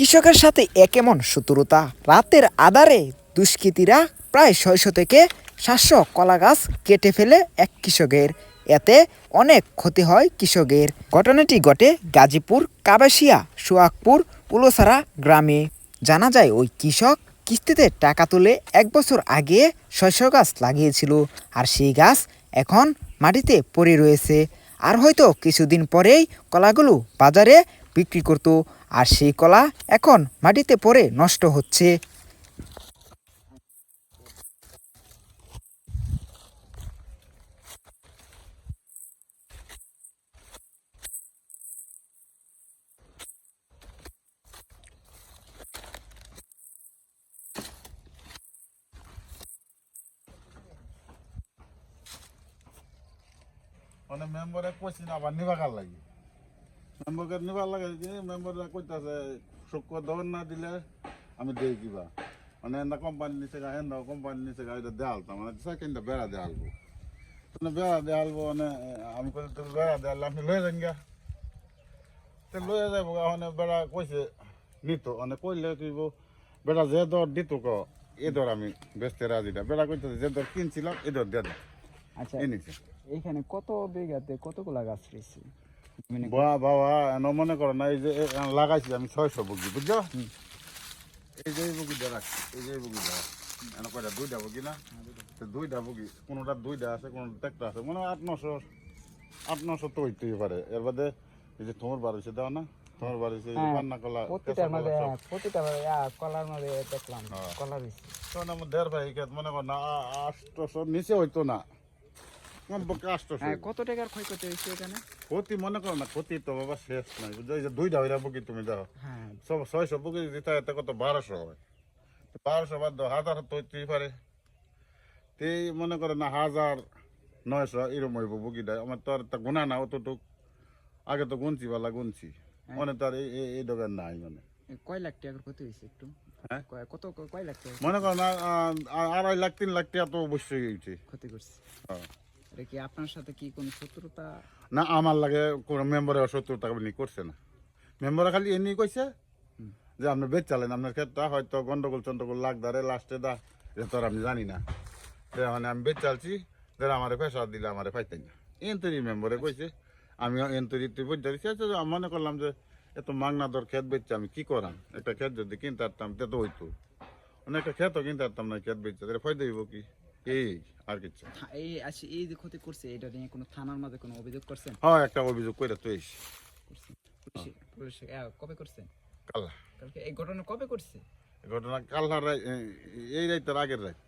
কৃষকের সাথে এ কেমন শত্রুতা। রাতের আধারে দুষ্কৃতীরা প্রায় ছয়শো থেকে সাতশো কলা গাছ কেটে ফেলে এক কৃষকের। এতে অনেক ক্ষতি হয় কৃষকের। ঘটনাটি ঘটে গাজীপুর কাবাসিয়া সোয়াকপুর পুলোসারা গ্রামে। জানা যায় ওই কৃষক কিস্তিতে টাকা তুলে এক বছর আগে শস্য গাছ লাগিয়েছিল আর সেই গাছ এখন মাটিতে পড়ে রয়েছে। আর হয়তো কিছুদিন পরেই কলাগুলো বাজারে বিক্রি করত, আর সেই কলা এখন মাটিতে পড়ে নষ্ট হচ্ছে। মানে মেম্বারে আবার নিবাকার লাগে। মেম্বারকে নিবার লাগে যে মেম্বাররা কইতাছে শুক্র দর না দিলে আমি দেই কিবা। মানে এন্দা কোম্পানি নিচে গা এন্দা কোম্পানি নিচে গা এটা দেয়ালতাম মানে সেকেন্ডটা বেড়া দেয়ালবো মানে বেড়া দেয়ালবো মানে আমি কই তো বেড়া দেয়াল আপনি লয়ে যান গা। তো লয়ে যাব গা মানে বেড়া কইছে নিত। মানে কইলে কিব বেড়া যে দর দিত ক এ দর আমি বেচতে রাজি না। বেড়া কইতেছে যে দর কিনছিলাম এ দর দিয়ে আচ্ছা এই নিচে এইখানে কত বিঘাতে কতগুলা গাছ রয়েছে? বাবা বাবা এন মনে করো না এই যে লাগাইছি আমি ছয়শো বুগি বুঝছ? এই যে এই বুগি রাখছি এই যে এই বুগি এন কয়টা দুইটা বুগি না? তো দুইটা বুগি কোনোটা দুইটা আছে কোনোটা একটা আছে মনে হয় আট নশো আট নশো তো হইতেই পারে। এর বাদে এই যে তোমার হয়েছে দাও না? তোমার হয়েছে হ্যাঁ, পান্না কলা কলা সব। প্রতিটা কলার মধ্যে দেখলাম হ্যাঁ। কলা রয়েছে তখন আমার দেড় ভাই মনে কর না আ- আটশোশো নিচে হইতো না। আমার পক্ষে আটশোশো হ্যাঁ কত টাকার ক্ষয়ক্ষতি হয়েছে এখানে? ক্ষতি মনে করো না ক্ষতি তো বাবা শেষ নাই। বুঝছ এই যে দুইটা হইরা বুকি তুমি দাও হ্যাঁ। সব ছয়শো বুকি দিতে এতে কত? বারোশো হয়। বারোশো বাদ দাও হাজার তো হইতেই পারে। তেই মনে করে না হাজার নয়শো এরম হইব বুকি দেয় আমার তো আর তা গুণা না অতটুক। আগে তো গুনছি বালা গুনছি। মনে তো আর এই দোকান নাই মানে। কয় লাখ টাকার ক্ষতি হয়েছে একটু? হ্যাঁ? কয়- কত কয় লাখ টাকা মনে করো না আড়াই লাখ তিন লাখ টাকা তো অবশ্যই হয়েছে। ক্ষতি করছে। হ্যাঁ। এটা কি আপনার সাথে কি কোনো শত্রুতা? না আমার লাগে কোনো মেম্বারে সত্তর টাকা নি করছে না। মেম্বারে খালি এমনি কইছে যে আপনি বেচ চালেন আপনার ক্ষেত্রে হয়তো গন্ডগোল চন্ডগোল লাগ দাঁড়ে লাস্টে দা এটা তো আমি জানি না। যে মানে আমি বেচ চালছি যারা আমার পেশা দিলে আমার পাইতেন না। এনতরি মেম্বারে কইছে আমি এনতরি তুই বুঝতে দিচ্ছি আচ্ছা, আমি মনে করলাম যে এত মাগনা দর ক্ষেত বেচছে আমি কি করাম? একটা ক্ষেত যদি কিনতে পারতাম তে তো হইতো। একটা ক্ষেতও কিনতে পারতাম না ক্ষেত বেচছে তাহলে ফায়দা হইব কি? এই আর কিছু এই আচ্ছা এই যে ক্ষতি করছে এটা নিয়ে কোনো থানার মাঝে কোনো অভিযোগ করছেন? হ্যাঁ একটা অভিযোগ করে তুই করছেন। পুলিশে পুলিশে কবে করছেন? কাল্লা কালকে এই ঘটনা কবে করছে? ঘটনা কাল এই রাইতের আগের রাত